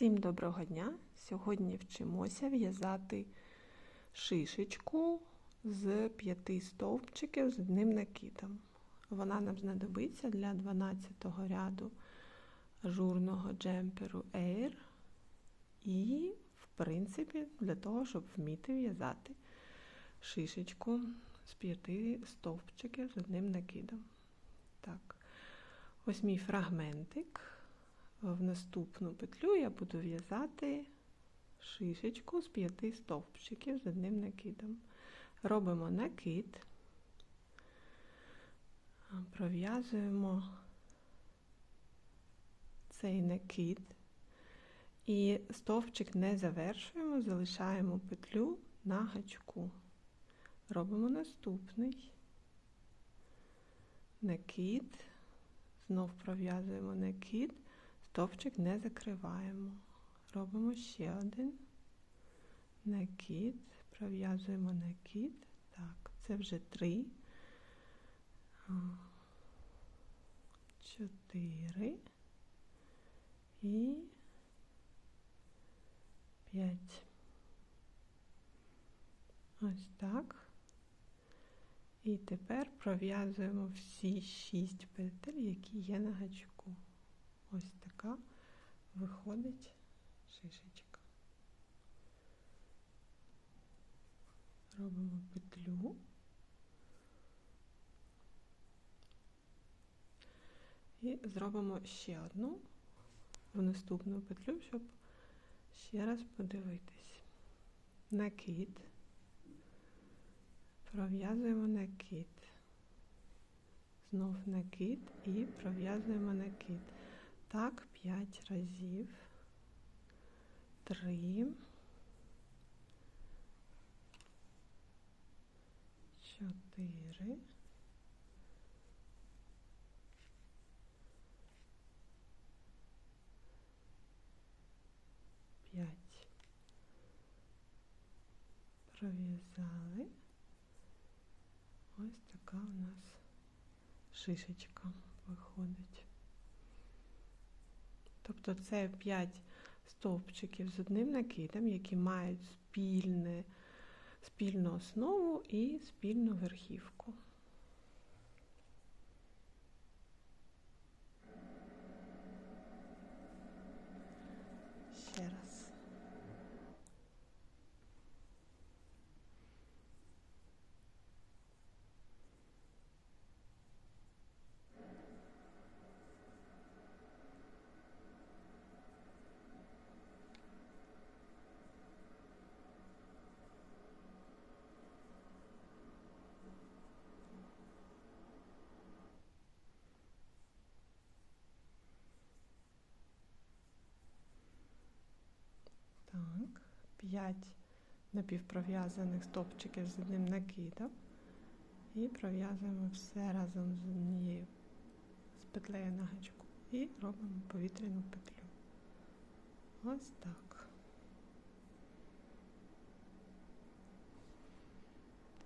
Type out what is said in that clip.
Всім доброго дня! Сьогодні вчимося в'язати шишечку з п'яти стовпчиків з одним накидом. Вона нам знадобиться для 12 го ряду ажурного джемперу Air і, в принципі, для того, щоб вміти в'язати шишечку з п'яти стовпчиків з одним накидом. Так, ось мій фрагментик. В наступну петлю я буду в'язати шишечку з п'яти стовпчиків з одним накидом. Робимо накид, пров'язуємо цей накид і стовпчик не завершуємо, залишаємо петлю на гачку. Робимо наступний накид, знов пров'язуємо накид стовпчик не закриваємо. Робимо ще один накид, пров'язуємо накид. Так, це вже три, чотири і п'ять. Ось так. І тепер пров'язуємо всі шість петель, які є на гачку. Виходить шишечка. Робимо петлю. І зробимо ще одну в наступну петлю, щоб ще раз подивитись. Накид, пров'язуємо накид, знов накид і пров'язуємо накид. Так, п'ять разів. Три. Чотири. П'ять. Пров'язали. Ось така у нас шишечка виходить. Тобто це 5 стовпчиків з одним накидом, які мають спільне, спільну основу і спільну верхівку. Ще раз. Так, 5 напівпров'язаних стопчиків з одним накидом. І пров'язуємо все разом з однією з петлею на гачку. І робимо повітряну петлю. Ось так.